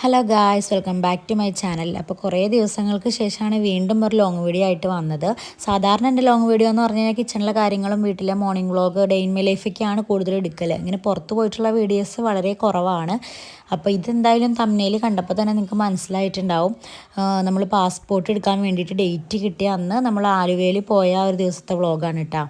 Hello guys welcome back to my channel അപ്പോൾ കുറേ ദിവസങ്ങൾക്ക് ശേഷമാണ് വീണ്ടും ഒരു ലോങ് വീഡിയോ ആയിട്ട് വന്നത്. സാധാരണ എന്റെ ലോങ് വീഡിയോ എന്ന് പറഞ്ഞാൽ കിച്ചണിലെ കാര്യങ്ങളും വീട്ടിലെ morning vlog day in my ലൈഫൊക്കെയാണ് കൂടുതൽ എടുക്കൽ ഇങ്ങനെ പുറത്ത് പോയിട്ടുള്ള വീഡിയോസ് വളരെ കുറവാണ്. അപ്പോൾ ഇതെന്തായാലും തമ്മനയിൽ കണ്ടപ്പോൾ തന്നെ നിങ്ങൾക്ക് മനസ്സിലായിട്ടുണ്ടാവും. നമ്മൾ പാസ്പോർട്ട് എടുക്കാൻ വേണ്ടിയിട്ട് ഡേറ്റ് കിട്ടിയ അന്ന് നമ്മൾ ആലുവയിൽ പോയ ഒരു ദിവസത്തെ വ്ളോഗാണ് കേട്ടോ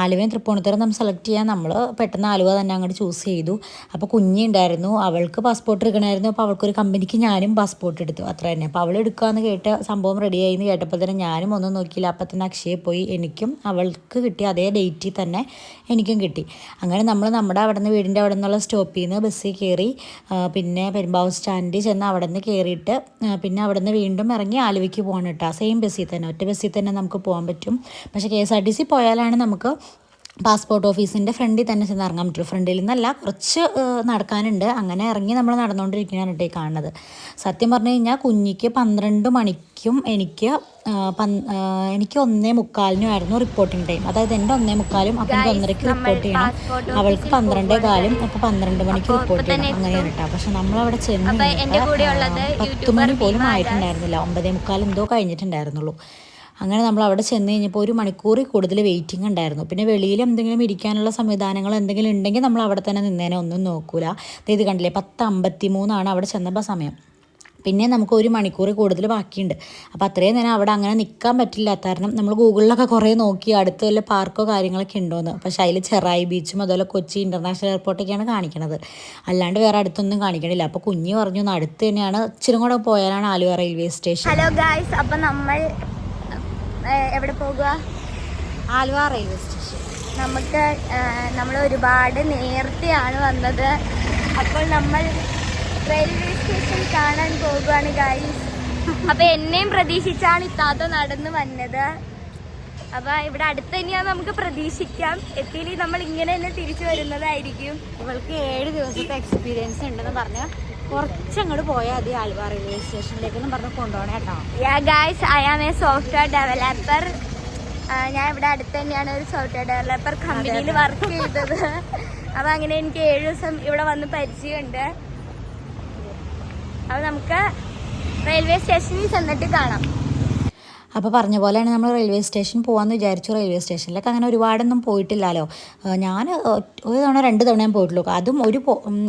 ആലുവയും തൃപ്പൂണിത്തരം നമ്മൾ സെലക്ട് ചെയ്യാൻ നമ്മൾ പെട്ടെന്ന് ആലുവ തന്നെ അങ്ങോട്ട് ചൂസ് ചെയ്തു. അപ്പോൾ കുഞ്ഞുണ്ടായിരുന്നു അവൾക്ക് പാസ്പോർട്ട് എടുക്കണമായിരുന്നു അപ്പോൾ അവൾക്കൊരു കമ്പനിക്ക് ഞാനും പാസ്പോർട്ട് എടുത്തു. അത്ര തന്നെ. അപ്പോൾ അവൾ എടുക്കാമെന്ന് കേട്ട സംഭവം റെഡിയായി എന്ന് കേട്ടപ്പോൾ തന്നെ ഞാനും ഒന്നും നോക്കിയില്ല. അപ്പം തന്നെ അക്ഷയെ പോയി. എനിക്കും അവൾക്ക് കിട്ടി അതേ ഡേറ്റിൽ തന്നെ എനിക്കും കിട്ടി. അങ്ങനെ നമ്മൾ നമ്മുടെ അവിടെ നിന്ന് വീടിന്റെ അവിടെ നിന്നുള്ള സ്റ്റോപ്പിൽ നിന്ന് ബസ്സിൽ കയറി പിന്നെ പെരുമ്പാവൂർ സ്റ്റാൻഡിൽ ചെന്ന് അവിടെ നിന്ന് കയറിയിട്ട് പിന്നെ അവിടെ നിന്ന് വീണ്ടും ഇറങ്ങി ആലുവയ്ക്ക് പോകണം കേട്ടോ. സെയിം ബസ്സിൽ തന്നെ. ഒറ്റ ബസ്സിൽ തന്നെ നമുക്ക് പോകാൻ പറ്റും. പക്ഷേ K S R T C പോയാലാണ് നമുക്ക് പാസ്പോർട്ട് ഓഫീസിന്റെ ഫ്രണ്ടിൽ തന്നെ ചെന്ന് ഇറങ്ങാൻ പറ്റുള്ളൂ. ഫ്രണ്ടിൽ നിന്നല്ല കുറച്ച് നടക്കാനുണ്ട്. അങ്ങനെ ഇറങ്ങി നമ്മൾ നടന്നുകൊണ്ടിരിക്കുകയാണ് കേട്ടോ ഈ കാണുന്നത്. സത്യം പറഞ്ഞു കഴിഞ്ഞാൽ കുഞ്ഞിക്ക് പന്ത്രണ്ട് മണിക്കും എനിക്ക് എനിക്ക് ഒന്നേ മുക്കാലിനും ആയിരുന്നു റിപ്പോർട്ടിംഗ് ടൈം അതായത് എന്റെ ഒന്നേ മുക്കാലും അപ്പം ഒന്നരയ്ക്ക് റിപ്പോർട്ട് ചെയ്യണം. അവൾക്ക് പന്ത്രണ്ടേ കാലും അപ്പോൾ പന്ത്രണ്ട് മണിക്ക് റിപ്പോർട്ട് ചെയ്യണം. അങ്ങനെയാണ് കേട്ടോ. പക്ഷെ നമ്മളവിടെ ചെന്ന് പത്ത് മണി പോലും ആയിട്ടുണ്ടായിരുന്നില്ല. ഒമ്പതേ മുക്കാൽ എന്തോ കഴിഞ്ഞിട്ടുണ്ടായിരുന്നുള്ളൂ. അങ്ങനെ നമ്മൾ അവിടെ ചെന്ന് കഴിഞ്ഞപ്പോൾ ഒരു മണിക്കൂറിൽ കൂടുതൽ വെയിറ്റിംഗ് ഉണ്ടായിരുന്നു. പിന്നെ വെളിയിൽ എന്തെങ്കിലും ഇരിക്കാനുള്ള സംവിധാനങ്ങൾ എന്തെങ്കിലും ഉണ്ടെങ്കിൽ നമ്മൾ അവിടെ തന്നെ നിന്നേനെ ഒന്നും നോക്കൂല. ഇത് കണ്ടില്ലേ? പത്ത് അമ്പത്തി മൂന്നാണ് അവിടെ ചെന്നപ്പോൾ സമയം. പിന്നെ നമുക്ക് ഒരു മണിക്കൂർ കൂടുതൽ ബാക്കിയുണ്ട്. അപ്പോൾ അത്രയും നേരം അവിടെ അങ്ങനെ നിൽക്കാൻ പറ്റില്ല. കാരണം നമ്മൾ ഗൂഗിളിലൊക്കെ കുറേ നോക്കി അടുത്ത് വല്ല പാർക്കോ കാര്യങ്ങളൊക്കെ ഉണ്ടോയെന്ന് പക്ഷേ അതിൽ ചെറായി ബീച്ചും അതുപോലെ കൊച്ചി ഇന്റർനാഷണൽ എയർപോർട്ടൊക്കെയാണ് കാണിക്കണത്. അല്ലാണ്ട് വേറെ അടുത്തൊന്നും കാണിക്കണില്ല. അപ്പോൾ കുഞ്ഞ് പറഞ്ഞു അടുത്ത് തന്നെയാണ്. ഇച്ചിരി കൂടെ പോയാലാണ് Aluva railway station. Hello guys അപ്പം നമ്മൾ എവിടെ പോകുക? ആലുവ റെയിൽവേ സ്റ്റേഷൻ നമുക്ക് നമ്മൾ ഒരുപാട് നേരത്തെയാണ് വന്നത്. അപ്പോൾ നമ്മൾ റെയിൽവേ സ്റ്റേഷൻ കാണാൻ പോകുകയാണ് ഗൈസ് അപ്പൊ എന്നെയും പ്രതീക്ഷിച്ചാണ് ഇത്താത്ത നടന്നു വന്നത്. അപ്പൊ ഇവിടെ അടുത്ത് തന്നെയാണ് നമുക്ക് പ്രതീക്ഷിക്കാം. എത്തിയില്ലേ? നമ്മൾ ഇങ്ങനെ തന്നെ തിരിച്ചു വരുന്നതായിരിക്കും. ഇവൾക്ക് ഏഴ് ദിവസത്തെ എക്സ്പീരിയൻസ് ഉണ്ടെന്ന് പറഞ്ഞ്. കുറച്ചങ്ങോട്ട് പോയാൽ മതി ആൽവാ റെയിൽവേ സ്റ്റേഷനിലേക്ക് പറഞ്ഞ് കൊണ്ടുപോകണം കേട്ടോ. Yeah guys I am a software developer ഞാൻ ഇവിടെ അടുത്ത് തന്നെയാണ് ഒരു സോഫ്റ്റ്വെയർ ഡെവലപ്പർ കമ്പനിയിൽ വർക്ക് ചെയ്തത്. അപ്പൊ അങ്ങനെ എനിക്ക് ഏഴ് ദിവസം ഇവിടെ വന്ന് പരിചയമുണ്ട്. അപ്പൊ നമുക്ക് റെയിൽവേ സ്റ്റേഷനിൽ ചെന്നിട്ട് കാണാം. അപ്പോൾ പറഞ്ഞ പോലെയാണ് നമ്മൾ റെയിൽവേ സ്റ്റേഷൻ പോകാമെന്ന് വിചാരിച്ചു. റെയിൽവേ സ്റ്റേഷനിലൊക്കെ അങ്ങനെ ഒരുപാടൊന്നും പോയിട്ടില്ലല്ലോ ഞാൻ ഒരു തവണ രണ്ട് തവണ ഞാൻ പോയിട്ടുള്ളൂ. അതും ഒരു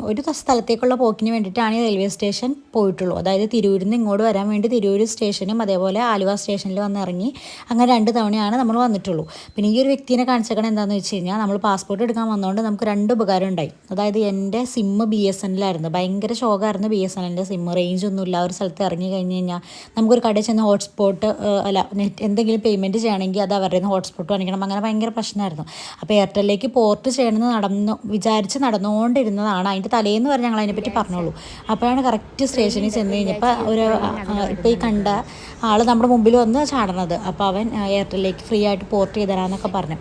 ഒരു സ്ഥലത്തേക്കുള്ള പോക്കിന് വേണ്ടിയിട്ടാണ് ഈ റെയിൽവേ സ്റ്റേഷൻ പോയിട്ടുള്ളൂ. അതായത് തിരൂരിൽ നിന്ന് ഇങ്ങോട്ട് വരാൻ വേണ്ടി തിരൂർ സ്റ്റേഷനും അതേപോലെ ആലുവ സ്റ്റേഷനിൽ വന്ന് ഇറങ്ങി അങ്ങനെ രണ്ട് തവണയാണ് നമ്മൾ വന്നിട്ടുള്ളൂ. പിന്നെ ഈ ഒരു വ്യക്തിനെ കാണിച്ചേക്കണം എന്താണെന്ന് വെച്ച് കഴിഞ്ഞാൽ നമ്മൾ പാസ്പോർട്ട് എടുക്കാൻ വന്നതുകൊണ്ട് നമുക്ക് രണ്ട് ഉപകാരം ഉണ്ടായി. അതായത് എന്റെ സിമ്മ് ബി എസ് എന്നിലായിരുന്നു ഭയങ്കര ഷോക്കായിരുന്നു ബി എസ് എൻ എന്റെ സിമ്മ് റേഞ്ച് ഒന്നുമില്ല. ഒരു സ്ഥലത്ത് ഇറങ്ങി കഴിഞ്ഞ് കഴിഞ്ഞാൽ നമുക്കൊരു കടയിൽ ചെന്ന് ഹോട്ട്സ്പോട്ട് അല്ല നെറ്റ് എന്തെങ്കിലും പേയ്മെന്റ് ചെയ്യണമെങ്കിൽ അത് അവരുടെ ഹോട്ട്സ്പോട്ട് വാങ്ങിക്കണം. അങ്ങനെ ഭയങ്കര പ്രശ്നമായിരുന്നു അപ്പോൾ എയർടെല്ലിലേക്ക് പോർട്ട് ചെയ്യണമെന്ന് നടന്നു വിചാരിച്ച് നടന്നുകൊണ്ടിരുന്നതാണ്. അതിന്റെ തലേന്ന് വരെ ഞങ്ങൾ അതിനെപ്പറ്റി പറഞ്ഞോളൂ. അപ്പോഴാണ് കറക്റ്റ് സ്റ്റേഷനിൽ ചെന്ന് കഴിഞ്ഞപ്പോൾ ഒരു ഇപ്പോൾ ഈ കണ്ട ആൾ നമ്മുടെ മുമ്പിൽ വന്ന് ചാടണത് അപ്പോൾ അവൻ എയർടെല്ലിലേക്ക് ഫ്രീ ആയിട്ട് പോർട്ട് ചെയ്ത് തരാമെന്നൊക്കെ പറഞ്ഞു.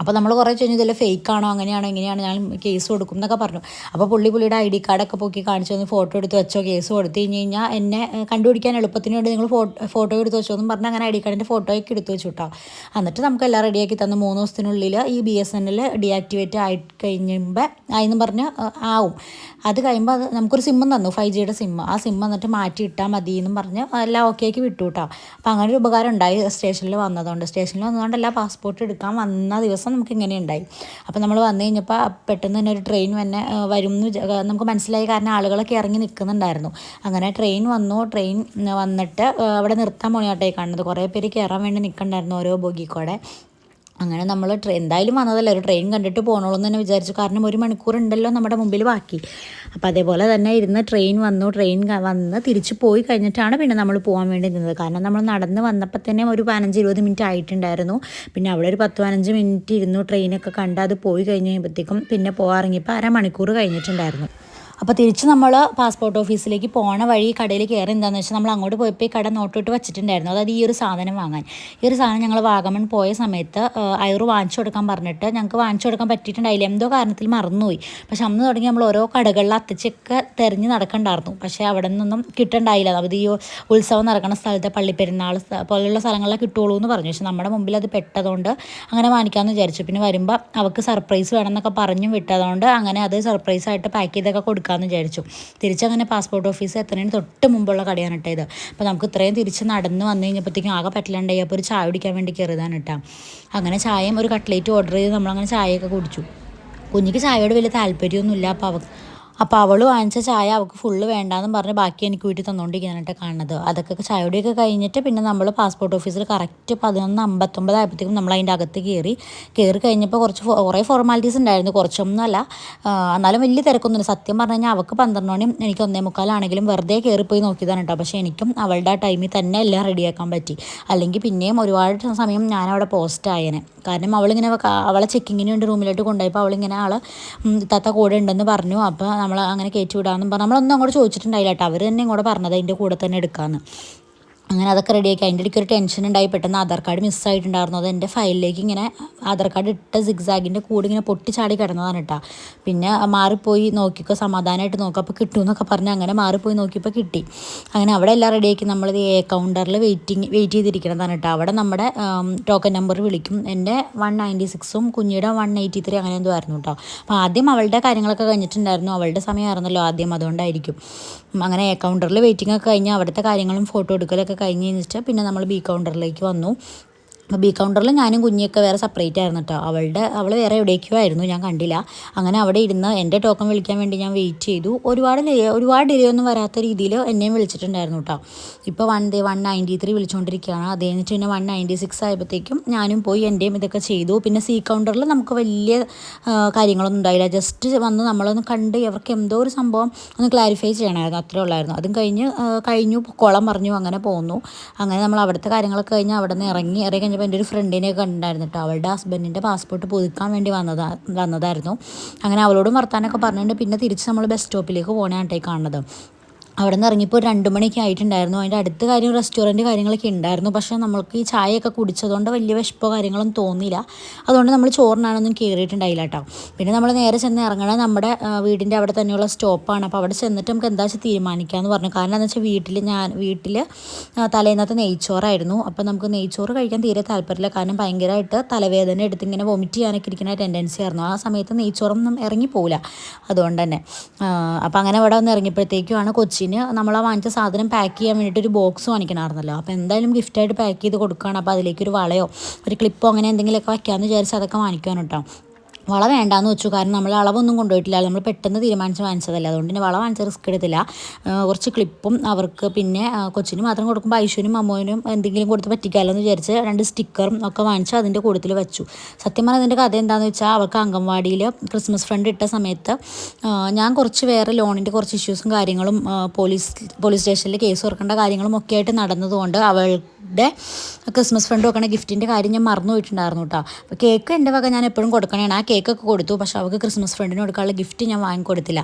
അപ്പോൾ നമ്മൾ കുറേ ചോദിച്ചു ഫേക്ക് ആണോ അങ്ങനെയാണോ? ഇങ്ങനെയാണോ? ഞാൻ കേസ് കൊടുക്കും എന്നൊക്കെ പറഞ്ഞു. അപ്പോൾ പുള്ളി പുള്ളിയുടെ ഐ ഡി കാർഡൊക്കെ പോക്കി കാണിച്ചു തന്നു ഫോട്ടോ എടുത്ത് വെച്ചോ കേസ് കൊടുത്തു കഴിഞ്ഞ് കഴിഞ്ഞാൽ എന്നെ കണ്ടുപിടിക്കാൻ എളുപ്പത്തിന് വേണ്ടി നിങ്ങൾ ഫോട്ടോ എടുത്ത് വെച്ചോ എന്നും പറഞ്ഞാൽ അങ്ങനെ ഐ ഡി കാർഡിന്റെ ഫോട്ടോയൊക്കെ എടുത്ത് വെച്ചു കേട്ടോ എന്നിട്ട് നമുക്ക് എല്ലാം റെഡിയാക്കി തന്നു. മൂന്ന് ദിവസത്തിനുള്ളിൽ ഈ B S N L deactivate ആയി കഴിയുമ്പോൾ ആയെന്ന് പറഞ്ഞ് ആവും. അത് കഴിയുമ്പോൾ അത് നമുക്കൊരു സിമ്മും തന്നു ഫൈവ് ജിയുടെ സിമ്മ് ആ സിമ്മ് എന്നിട്ട് മാറ്റി ഇട്ടാൽ മതി എന്നും പറഞ്ഞ് എല്ലാം ഓക്കെ ആക്കി വിട്ടു കേട്ടോ അപ്പോൾ അങ്ങനെ ഒരു ഉപകാരം ഉണ്ടായി സ്റ്റേഷനിൽ വന്നതുകൊണ്ട് സ്റ്റേഷനിൽ വന്നതുകൊണ്ട് എല്ലാ പാസ്പോർട്ട് എടുക്കാൻ വന്ന ദിവസം നമുക്ക് ഇങ്ങനെ ഉണ്ടായി അപ്പോൾ നമ്മൾ വന്നു കഴിഞ്ഞപ്പോൾ പെട്ടെന്ന് തന്നെ ഒരു ട്രെയിൻ തന്നെ വരും എന്ന് നമുക്ക് മനസ്സിലായി കാരണം ആളുകളൊക്കെ ഇറങ്ങി നിൽക്കുന്നുണ്ടായിരുന്നു അങ്ങനെ ട്രെയിൻ വന്നു ട്രെയിൻ വന്നിട്ട് അവിടെ നിർത്താൻ പോണിയാട്ടെ കാണുന്നത്. കുറേ പേര് കയറാൻ വേണ്ടി നിൽക്കണ്ടായിരുന്നു ഓരോ ബോഗിക്കൂടെ. അങ്ങനെ നമ്മൾ ട്രെയിൻ എന്തായാലും വന്നതല്ല ഒരു ട്രെയിൻ കണ്ടിട്ട് പോകണോളൂ എന്ന് തന്നെ വിചാരിച്ചു. കാരണം ഒരു മണിക്കൂർ ഉണ്ടല്ലോ നമ്മുടെ മുമ്പിൽ ബാക്കി. അപ്പോൾ അതേപോലെ തന്നെ ഇരുന്ന് ട്രെയിൻ വന്നു ട്രെയിൻ വന്ന് തിരിച്ചു പോയി കഴിഞ്ഞിട്ടാണ് പിന്നെ നമ്മൾ പോകാൻ വേണ്ടി നിന്നത്. കാരണം നമ്മൾ നടന്ന് വന്നപ്പോൾ തന്നെ ഒരു പതിനഞ്ച് ഇരുപത് മിനിറ്റ് ആയിട്ടുണ്ടായിരുന്നു. പിന്നെ അവിടെ ഒരു പത്ത് പതിനഞ്ച് മിനിറ്റ് ഇരുന്നു ട്രെയിനൊക്കെ കണ്ട് അത് പോയി കഴിഞ്ഞ് കഴിയുമ്പോഴത്തേക്കും പിന്നെ പോകാറിങ്ങിയപ്പോൾ അരമണിക്കൂർ കഴിഞ്ഞിട്ടുണ്ടായിരുന്നു. അപ്പോൾ തിരിച്ച് നമ്മൾ പാസ്പോർട്ട് ഓഫീസിലേക്ക് പോണ വഴി കടയിൽ കയറി എന്താണെന്ന് വെച്ചാൽ നമ്മൾ അങ്ങോട്ട് പോയപ്പോൾ ഈ കട നോട്ടിട്ട് വെച്ചിട്ടുണ്ടായിരുന്നു. അതായത് ഈ ഒരു സാധനം വാങ്ങാൻ. ഈ ഒരു സാധനം ഞങ്ങൾ വാഗമൺ പോയ സമയത്ത് അയറ് വാങ്ങിച്ചു കൊടുക്കാൻ പറഞ്ഞിട്ട് ഞങ്ങൾക്ക് വാങ്ങിച്ചു കൊടുക്കാൻ പറ്റിയിട്ടുണ്ടായില്ല. എന്തോ കാരണത്തിൽ മറന്നുപോയി. പക്ഷെ അന്ന് തുടങ്ങി നമ്മൾ ഓരോ കടകളിൽ അത്തച്ചൊക്കെ തിരഞ്ഞ് നടക്കണ്ടായിരുന്നു. പക്ഷേ അവിടെ നിന്നൊന്നും കിട്ടണ്ടായില്ല. അത് ഈ ഉത്സവം നടക്കുന്ന സ്ഥലത്തെ പള്ളിപ്പെരുന്നാൾ പോലെയുള്ള സ്ഥലങ്ങളിലൊക്കെ കിട്ടുള്ളൂ എന്ന് പറഞ്ഞു. പക്ഷെ നമ്മുടെ മുമ്പിൽ അത് പെട്ടതുകൊണ്ട് അങ്ങനെ വാങ്ങിക്കാമെന്ന് വിചാരിച്ചു. പിന്നെ വരുമ്പോൾ അവൾക്ക് സർപ്രൈസ് വേണമെന്നൊക്കെ പറഞ്ഞും വിട്ടതുകൊണ്ട് അങ്ങനെ അത് സർപ്രൈസായിട്ട് പാക്ക് ചെയ്തൊക്കെ കൊടുക്കാൻ എടുക്കാമെന്ന് വിചാരിച്ചു. തിരിച്ചങ്ങനെ പാസ്പോർട്ട് ഓഫീസ് എത്തുന്നതിന് തൊട്ട് മുമ്പുള്ള കടയാണ് കേട്ടോ ഇത്. അപ്പോൾ നമുക്ക് ഇത്രയും തിരിച്ച് നടന്ന് വന്നു കഴിഞ്ഞപ്പോഴത്തേക്കും ആകെ പറ്റില്ലാണ്ടായി അപ്പോൾ ഒരു ചായ കുടിക്കാൻ വേണ്ടി കയറിയതാണ് കേട്ടോ അങ്ങനെ ചായയും ഒരു കട്ട്ലേറ്റ് ഓർഡർ ചെയ്ത് നമ്മളങ്ങനെ ചായയൊക്കെ കുടിച്ചു. കുഞ്ഞിക്ക് ചായയോട് വലിയ താല്പര്യമൊന്നുമില്ല അപ്പോൾ അവ അപ്പോൾ അവൾ വാങ്ങിച്ച ചായ അവൾക്ക് ഫുള്ള് വേണ്ടാന്ന് പറഞ്ഞ് ബാക്കി എനിക്ക് വീട്ടിൽ തന്നുകൊണ്ടിരിക്കാനായിട്ട് കാണുന്നത്. അതൊക്കെ ചായയുടെയൊക്കെ കഴിഞ്ഞിട്ട് പിന്നെ നമ്മൾ പാസ്പോർട്ട് ഓഫീസിൽ കറക്റ്റ് പതിനൊന്ന് അമ്പത്തൊമ്പത് ആയപ്പോഴത്തേക്കും നമ്മൾ അതിന്റെ അകത്ത് കയറി കയറി കഴിഞ്ഞപ്പോൾ കുറച്ച് കുറേ ഫോർമാലിറ്റീസ് ഉണ്ടായിരുന്നു. കുറച്ചൊന്നുമല്ല എന്നാലും വലിയ തിരക്കൊന്നുമില്ല. സത്യം പറഞ്ഞു കഴിഞ്ഞാൽ അവൾക്ക് പന്ത്രണ്ട് മണിയും എനിക്ക് ഒന്നേ മുക്കാലാണെങ്കിലും വെറുതെ കയറിപ്പോയി നോക്കിയതാണ് കേട്ടോ പക്ഷേ എനിക്കും അവളുടെ ആ ടൈമിൽ തന്നെ എല്ലാം റെഡിയാക്കാൻ പറ്റി. അല്ലെങ്കിൽ പിന്നെയും ഒരുപാട് സമയം ഞാൻ അവിടെ പോസ്റ്റ് ആയേനെ. കാരണം അവളിങ്ങനെ അവളെ ചെക്കിങ്ങിന് വേണ്ടി റൂമിലോട്ട് കൊണ്ടുപോയപ്പോൾ അവളിങ്ങനെ ആൾ തത്ത കൂടെ ഉണ്ടെന്ന് പറഞ്ഞു. അപ്പോൾ നമ്മൾ അങ്ങനെ കയറ്റി വിടാമെന്നും പറഞ്ഞു നമ്മളൊന്നും അങ്ങോട്ട് ചോദിച്ചിട്ടുണ്ടായില്ല കേട്ടോ. അവർ തന്നെ ഇങ്ങോട്ട് പറഞ്ഞത് അതിന്റെ കൂടെ തന്നെ എടുക്കാമെന്ന് അങ്ങനെ അതൊക്കെ റെഡിയാക്കി അതിന്റെ ഇടയ്ക്ക് ഒരു ടെൻഷൻ ഉണ്ടായി. പെട്ടെന്ന് ആധാർ കാർഡ് മിസ്സായിട്ടുണ്ടായിരുന്നു അത് എന്റെ ഫയലിലേക്ക് ഇങ്ങനെ ആധാർ കാർഡ് ഇട്ട സിഗ്സാഗിന്റെ കൂടെ ഇങ്ങനെ പൊട്ടി ചാടി കിടന്നതാണ് കേട്ടോ പിന്നെ മാറിപ്പോയി നോക്കിക്കോ സമാധാനമായിട്ട് നോക്കുക അപ്പോൾ കിട്ടും എന്നൊക്കെ പറഞ്ഞ് അങ്ങനെ മാറിപ്പോയി നോക്കിയപ്പോൾ കിട്ടി. അങ്ങനെ അവിടെ എല്ലാം റെഡിയാക്കി നമ്മൾ ഈ കൗണ്ടറിൽ വെയിറ്റിംഗ് വെയിറ്റ് ചെയ്തിരിക്കണതാണ് കേട്ടോ അവിടെ നമ്മുടെ ടോക്കൺ നമ്പർ വിളിക്കും. എന്റെ വൺ നയന്റി സിക്സും കുഞ്ഞിയുടെ വൺ എയ്റ്റി ത്രീ അങ്ങനെ എന്തോ ആയിരുന്നു കേട്ടോ അപ്പോൾ ആദ്യം അവളുടെ കാര്യങ്ങളൊക്കെ കഴിഞ്ഞിട്ടുണ്ടായിരുന്നു. അവളുടെ സമയമായിരുന്നല്ലോ ആദ്യം. അതുകൊണ്ടായിരിക്കും. അങ്ങനെ എ കൗണ്ടറിൽ വെയിറ്റിംഗ് ഒക്കെ കഴിഞ്ഞ് അവിടുത്തെ കാര്യങ്ങളും ഫോട്ടോ എടുക്കലൊക്കെ കഴിഞ്ഞ് കഴിഞ്ഞിട്ട് പിന്നെ നമ്മൾ ബി കൗണ്ടറിലേക്ക് വന്നു. അപ്പോൾ ബി കൗണ്ടറിൽ ഞാനും കുഞ്ഞിയൊക്കെ വേറെ സെപ്പറേറ്റ് ആയിരുന്നു കേട്ടോ അവളുടെ അവൾ വേറെ എവിടേക്കോ ആയിരുന്നു ഞാൻ കണ്ടില്ല. അങ്ങനെ അവിടെ ഇരുന്ന് എന്റെ ടോക്കൺ വിളിക്കാൻ വേണ്ടി ഞാൻ വെയിറ്റ് ചെയ്തു. ഒരുപാട് ഒരുപാട് ഡിലേ ഒന്നും വരാത്ത രീതിയിൽ എന്നെയും വിളിച്ചിട്ടുണ്ടായിരുന്നു കേട്ടോ ഇപ്പോൾ one day one ninety three വിളിച്ചുകൊണ്ടിരിക്കുകയാണ് അത് കഴിഞ്ഞിട്ട് പിന്നെ വൺ നയന്റി സിക്സ് ആയപ്പോഴത്തേക്കും ഞാനും പോയി എന്റെയും ഇതൊക്കെ ചെയ്തു. പിന്നെ സി കൗണ്ടറിൽ നമുക്ക് വലിയ കാര്യങ്ങളൊന്നും ഉണ്ടായില്ല. ജസ്റ്റ് വന്ന് നമ്മളൊന്ന് കണ്ട് ഇവർക്ക് എന്തോ ഒരു സംഭവം ഒന്ന് ക്ലാരിഫൈ ചെയ്യണമായിരുന്നു. അത്രേ ഉള്ളായിരുന്നു. അതും കഴിഞ്ഞ് കഴിഞ്ഞു കുളം പറഞ്ഞു അങ്ങനെ പോന്നു. അങ്ങനെ നമ്മൾ അവിടുത്തെ കാര്യങ്ങളൊക്കെ കഴിഞ്ഞ് അവിടെ നിന്ന് ഇറങ്ങി ഇറങ്ങി കഴിഞ്ഞപ്പോൾ എന്റെ ഒരു ഫ്രണ്ടിനെ കണ്ടായിരുന്നു കേട്ടോ അവളുടെ ഹസ്ബൻഡിന്റെ പാസ്പോർട്ട് പുതുക്കാൻ വേണ്ടി വന്നതാ വന്നതായിരുന്നു. അങ്ങനെ അവളോടും വർത്താനൊക്കെ പറഞ്ഞിട്ടുണ്ട്. പിന്നെ തിരിച്ച് നമ്മൾ ബസ് സ്റ്റോപ്പിലേക്ക് പോകണേ കേട്ടോ കാണുന്നത്. അവിടെ നിന്ന് ഇറങ്ങിയപ്പോൾ രണ്ട് മണിയൊക്കെ ആയിട്ടുണ്ടായിരുന്നു. അതിന്റെ അടുത്ത കാര്യം റെസ്റ്റോറന്റ് കാര്യങ്ങളൊക്കെ ഉണ്ടായിരുന്നു. പക്ഷേ നമ്മൾക്ക് ഈ ചായയൊക്കെ കുടിച്ചതുകൊണ്ട് വലിയ വിശപ്പോ കാര്യങ്ങളൊന്നും തോന്നിയില്ല. അതുകൊണ്ട് നമ്മൾ ചോറിനാണൊന്നും കയറിയിട്ടുണ്ടായില്ല കേട്ടോ. പിന്നെ നമ്മൾ നേരെ ചെന്ന് ഇറങ്ങണത് നമ്മുടെ വീടിന്റെ അവിടെ തന്നെയുള്ള സ്റ്റോപ്പാണ്. അപ്പോൾ അവിടെ ചെന്നിട്ട് നമുക്ക് എന്താ വെച്ചാൽ തീരുമാനിക്കാമെന്ന് പറഞ്ഞു. കാരണം എന്താ വെച്ചാൽ വീട്ടിൽ ഞാൻ വീട്ടിൽ തലേന്നത്തെ നെയ്ച്ചോറായിരുന്നു. അപ്പോൾ നമുക്ക് നെയ്ച്ചോറ് കഴിക്കാൻ തീരെ താല്പര്യമില്ല. കാരണം ഭയങ്കരമായിട്ട് തലവേദന എടുത്ത് ഇങ്ങനെ വൊമിറ്റ് ചെയ്യാനൊക്കെ ഇരിക്കുന്ന ടെൻഡൻസി ആയിരുന്നു. ആ സമയത്ത് നെയ്ച്ചോറൊന്നും ഇറങ്ങി പോകില്ല അതുകൊണ്ട് തന്നെ അപ്പോൾ അങ്ങനെ അവിടെ വന്ന് ഇറങ്ങിയപ്പോഴത്തേക്കുമാണ് കൊച്ചിന് നമ്മൾ ആ വാങ്ങിച്ച സാധനം പാക്ക് ചെയ്യാൻ വേണ്ടിയിട്ട് ഒരു ബോക്സ് വാങ്ങിക്കണമായിരുന്നല്ലോ. അപ്പോൾ എന്തായാലും ഗിഫ്റ്റായിട്ട് പാക്ക് ചെയ്ത് കൊടുക്കുകയാണ്. അപ്പോൾ അതിലേക്ക് ഒരു വളയോ ഒരു ക്ലിപ്പോ അങ്ങനെ എന്തെങ്കിലുമൊക്കെ വയ്ക്കാമെന്ന് വിചാരിച്ച് അതൊക്കെ വാങ്ങിക്കാൻ കേട്ടോ വള വേണ്ടാന്ന് വെച്ചു. കാരണം നമ്മൾ അളവൊന്നും കൊണ്ടുപോയിട്ടില്ല. നമ്മൾ പെട്ടെന്ന് തീരുമാനിച്ച് വാങ്ങിച്ചതല്ല. അതുകൊണ്ട് തന്നെ വള വാങ്ങിച്ച റിസ്ക് എടുത്തില്ല. കുറച്ച് ക്ലിപ്പും അവർക്ക് പിന്നെ കൊച്ചിന് മാത്രം കൊടുക്കുമ്പോൾ ഐശ്വനും അമ്മോനും എന്തെങ്കിലും കൊടുത്ത് പറ്റിക്കാമല്ലോ എന്ന് വിചാരിച്ച് രണ്ട് സ്റ്റിക്കറും ഒക്കെ വാങ്ങിച്ച് അതിന്റെ കൂട്ടത്തിൽ വെച്ചു. സത്യം പറഞ്ഞാൽ അതിന്റെ കഥ എന്താണെന്ന് വെച്ചാൽ അവൾക്ക് അംഗൻവാടിയിൽ ക്രിസ്മസ് ഫ്രണ്ട് ഇട്ട സമയത്ത് ഞാൻ കുറച്ച് വേറെ ലോണിന്റെ കുറച്ച് ഇഷ്യൂസും കാര്യങ്ങളും പോലീസ് പോലീസ് സ്റ്റേഷനിൽ കേസ് ഓർക്കേണ്ട കാര്യങ്ങളും ഒക്കെ ആയിട്ട് നടന്നതുകൊണ്ട് അവളുടെ ക്രിസ്മസ് ഫ്രണ്ട് വെക്കണ ഗിഫ്റ്റിന്റെ കാര്യം ഞാൻ മറന്നു പോയിട്ടുണ്ടായിരുന്നു കേട്ടോ അപ്പോൾ കേക്ക് എന്റെ വക ഞാൻ എപ്പോഴും കൊടുക്കണേണ്. ആ കേക്കൊക്കെ കൊടുത്തു. പക്ഷേ അവൾക്ക് ക്രിസ്മസ് ഫ്രണ്ടിന് കൊടുക്കാനുള്ള ഗിഫ്റ്റ് ഞാൻ വാങ്ങിക്കൊടുത്തില്ല.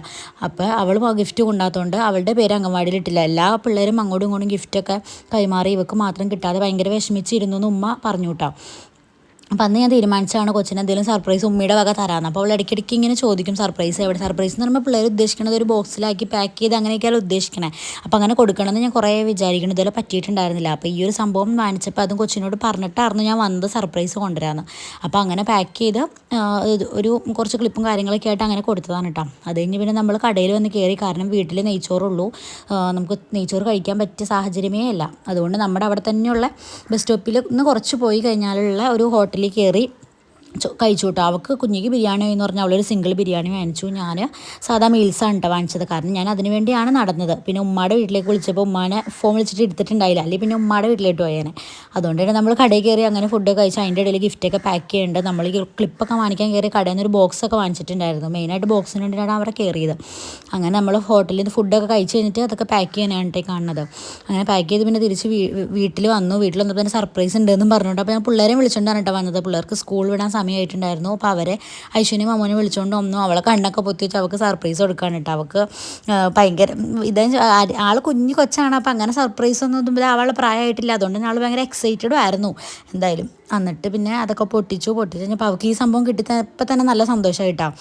അപ്പോൾ അവൾ ആ ഗിഫ്റ്റ് കൊണ്ടാത്തതുകൊണ്ട് അവളുടെ പേര് അംഗൻവാടിയിൽ ഇട്ടില്ല എല്ലാ പിള്ളേരും അങ്ങോട്ടും ഇങ്ങോട്ടും ഗിഫ്റ്റൊക്കെ കൈമാറി. ഇവക്ക് മാത്രം കിട്ടാതെ ഭയങ്കര വിഷമിച്ചിരുന്നു എന്ന് ഉമ്മ പറഞ്ഞു കേട്ടോ അപ്പം അന്ന് ഞാൻ തീരുമാനിച്ചാണ് കൊച്ചിന് എന്തെങ്കിലും സർപ്രൈസ് ഉമ്മയുടെ വക തരാമെന്ന് അപ്പോൾ അവൾ ഇടയ്ക്കിടയ്ക്ക് ഇങ്ങനെ ചോദിക്കും സർപ്രൈസ് എവിടെ? സർപ്രൈസ് എന്ന് പറയുമ്പോൾ പിള്ളേർ ഉദ്ദേശിക്കുന്നത് ഒരു ബോക്സിലാക്കി പാക്ക് ചെയ്ത് അങ്ങനെയൊക്കെയാണ് ഉദ്ദേശിക്കണേ. അപ്പോൾ അങ്ങനെ കൊടുക്കണമെന്ന് ഞാൻ കുറേ വിചാരിക്കണം. ഇതുവരെ പറ്റിയിട്ടുണ്ടായിരുന്നില്ല. അപ്പോൾ ഈ ഒരു സംഭവം വാങ്ങിച്ചപ്പോൾ അതും കൊച്ചിനോട് പറഞ്ഞിട്ടായിരുന്നു ഞാൻ വന്നത് സർപ്രൈസ് കൊണ്ടുവരാമെന്ന് അപ്പോൾ അങ്ങനെ പാക്ക് ചെയ്ത് ഒരു കുറച്ച് ക്ലിപ്പും കാര്യങ്ങളൊക്കെ ആയിട്ട് അങ്ങനെ കൊടുത്തതാണ് കേട്ടോ അത് കഴിഞ്ഞ് പിന്നെ നമ്മൾ കടയിൽ വന്ന് കയറി കാരണം വീട്ടിൽ നെയ്ച്ചോറുള്ളൂ. നമുക്ക് നെയ്ച്ചോറ് കഴിക്കാൻ പറ്റിയ സാഹചര്യമേ അല്ല അതുകൊണ്ട് നമ്മുടെ അവിടെ തന്നെയുള്ള ബസ് സ്റ്റോപ്പിൽ നിന്ന് കുറച്ച് പോയി കഴിഞ്ഞാലുള്ള ഒരു ഹോട്ടലിൽ കയറി കഴിച്ചു കേട്ടോ അവൾക്ക് കുഞ്ഞിക്ക് ബിരിയാണി എന്ന് പറഞ്ഞാൽ അവളൊരു സിംഗിൾ ബിരിയാണി വാങ്ങിച്ചു. ഞാൻ സാധാ മീൽസാണ് കേട്ടോ വാങ്ങിച്ചത്. കാരണം ഞാൻ അതിന് വേണ്ടിയാണ് നടന്നത്. പിന്നെ ഉമ്മയുടെ വീട്ടിലേക്ക് വിളിച്ചപ്പോൾ ഉമ്മാനെ ഫോൺ വിളിച്ചിട്ട് എടുത്തിട്ടുണ്ടായില്ല. അല്ലെങ്കിൽ പിന്നെ ഉമ്മയുടെ വീട്ടിലേക്ക് പോയേനെ. അതുകൊണ്ട് തന്നെ നമ്മൾ കടയിൽ കയറി അങ്ങനെ ഫുഡ് കഴിച്ച് അതിന്റെ ഇടയിൽ ഗിഫ്റ്റൊക്കെ പാക്ക് ചെയ്യുന്നുണ്ട് നമ്മൾ ക്ലിപ്പൊക്കെ വാങ്ങിക്കാൻ കയറി കടയിൽ നിന്ന് ഒരു ബോക്സൊക്കെ വാങ്ങിച്ചിട്ടുണ്ടായിരുന്നു. മെയിനായിട്ട് ബോക്സിന് വേണ്ടിയിട്ടാണ് അവിടെ കയറിയത്. അങ്ങനെ നമ്മൾ ഹോട്ടലിൽ നിന്ന് ഫുഡൊക്കെ കഴിച്ച് കഴിഞ്ഞിട്ട് അതൊക്കെ പാക്ക് ചെയ്യാനാണ് കാണുന്നത്. അങ്ങനെ പാക്ക് ചെയ്ത് പിന്നെ തിരിച്ച് വീട്ടിൽ വന്നു. വീട്ടിൽ വന്നപ്പോൾ തന്നെ സർപ്രൈസ് ഉണ്ടെന്നും പറഞ്ഞുകൊണ്ട്. അപ്പോൾ ഞാൻ പിള്ളേരെ വിളിച്ചുകൊണ്ടാണ് കേട്ടോ വന്നത്. പിള്ളേർക്ക് സ്കൂൾ വിടാൻ സമയമായിട്ടുണ്ടായിരുന്നു. അപ്പോൾ അവരെ ഐശ്വര്യം അമ്മോനെ വിളിച്ചുകൊണ്ട് ഒന്നും അവളെ കണ്ണൊക്കെ പൊത്തി വെച്ച് അവൾക്ക് സർപ്രൈസ് കൊടുക്കുകയാണ് കേട്ടോ അവൾക്ക് ഭയങ്കര ഇതേ ആൾ കുഞ്ഞു കൊച്ചാണ്. അപ്പോൾ അങ്ങനെ സർപ്രൈസ് ഒന്നും ഒന്നും അവളെ പ്രായമായിട്ടില്ല. അതുകൊണ്ട് തന്നെ ആൾ ഭയങ്കര എക്സൈറ്റഡും ആയിരുന്നു. എന്തായാലും എന്നിട്ട് പിന്നെ അതൊക്കെ പൊട്ടിച്ചു. പൊട്ടിച്ച് കഴിഞ്ഞപ്പോൾ അവൾക്ക് ഈ സംഭവം കിട്ടി ഇപ്പം തന്നെ നല്ല സന്തോഷമായിട്ടാണ്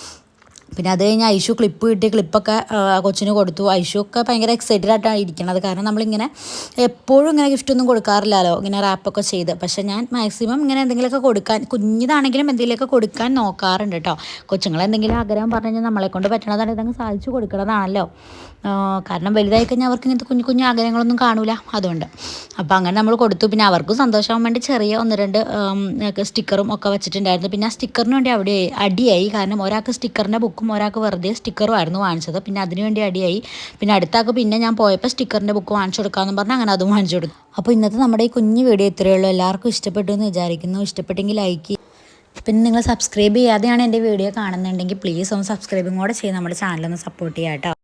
പിന്നെ അത് കഴിഞ്ഞ് ഐഷു ക്ലിപ്പ് കിട്ടി ക്ലിപ്പൊക്കെ കൊച്ചിന് കൊടുത്തു. ഐഷു ഒക്കെ ഭയങ്കര എക്സൈറ്റഡ് ആയിട്ടാണ് ഇരിക്കുന്നത് കാരണം നമ്മളിങ്ങനെ എപ്പോഴും ഇങ്ങനെ ഗിഫ്റ്റ് ഒന്നും കൊടുക്കാറില്ലല്ലോ ഇങ്ങനെ റാപ്പൊക്കെ ചെയ്ത്. പക്ഷെ ഞാൻ മാക്സിമം ഇങ്ങനെ എന്തെങ്കിലുമൊക്കെ കൊടുക്കാൻ കുഞ്ഞിതാണെങ്കിലും എന്തെങ്കിലുമൊക്കെ കൊടുക്കാൻ നോക്കാറുണ്ട് കേട്ടോ കൊച്ചുങ്ങൾ എന്തെങ്കിലും ആഗ്രഹം പറഞ്ഞു കഴിഞ്ഞാൽ നമ്മളെ കൊണ്ട് പറ്റണതാണ് ഇതങ്ങ് സാധിച്ചു കൊടുക്കണതാണല്ലോ. കാരണം വലുതായി കഴിഞ്ഞാൽ അവർക്ക് ഇങ്ങനത്തെ കുഞ്ഞു കുഞ്ഞു ആഗ്രഹങ്ങളൊന്നും കാണൂല അതുകൊണ്ട്. അപ്പോൾ അങ്ങനെ നമ്മൾ കൊടുത്തു. പിന്നെ അവർക്കും സന്തോഷമാകാൻ വേണ്ടി ചെറിയ ഒന്ന് രണ്ട് സ്റ്റിക്കറും ഒക്കെ വെച്ചിട്ടുണ്ടായിരുന്നു. പിന്നെ ആ സ്റ്റിക്കറിന് വേണ്ടി അവിടെ അടിയായി. കാരണം ഒരാൾക്ക് സ്റ്റിക്കറിന്റെ ബുക്കും ഒരാൾക്ക് വെറുതെ സ്റ്റിക്കറും ആയിരുന്നു വാങ്ങിച്ചത്. പിന്നെ അതിന് വേണ്ടി അടിയായി. പിന്നെ അടുത്താൾക്ക് പിന്നെ ഞാൻ പോയപ്പോൾ സ്റ്റിക്കറിന്റെ ബുക്ക് വാങ്ങിച്ചു കൊടുക്കാമെന്ന് പറഞ്ഞാൽ അങ്ങനെ അതും വാങ്ങിച്ചു കൊടുത്തു. അപ്പോൾ ഇന്നത്തെ നമ്മുടെ ഈ കുഞ്ഞു വീഡിയോ ഇത്രയേ ഉള്ളൂ. എല്ലാവർക്കും ഇഷ്ടപ്പെട്ടു എന്ന് വിചാരിക്കുന്നു. ഇഷ്ടപ്പെട്ടെങ്കിൽ ലൈക്ക് പിന്നെ നിങ്ങൾ സബ്സ്ക്രൈബ് ചെയ്യാതെയാണ് എന്റെ വീഡിയോ കാണുന്നുണ്ടെങ്കിൽ പ്ലീസ് ഒന്ന് സബ്സ്ക്രൈബും കൂടെ ചെയ്ത് നമ്മുടെ ചാനലൊന്ന് സപ്പോർട്ട് ചെയ്യാം കേട്ടോ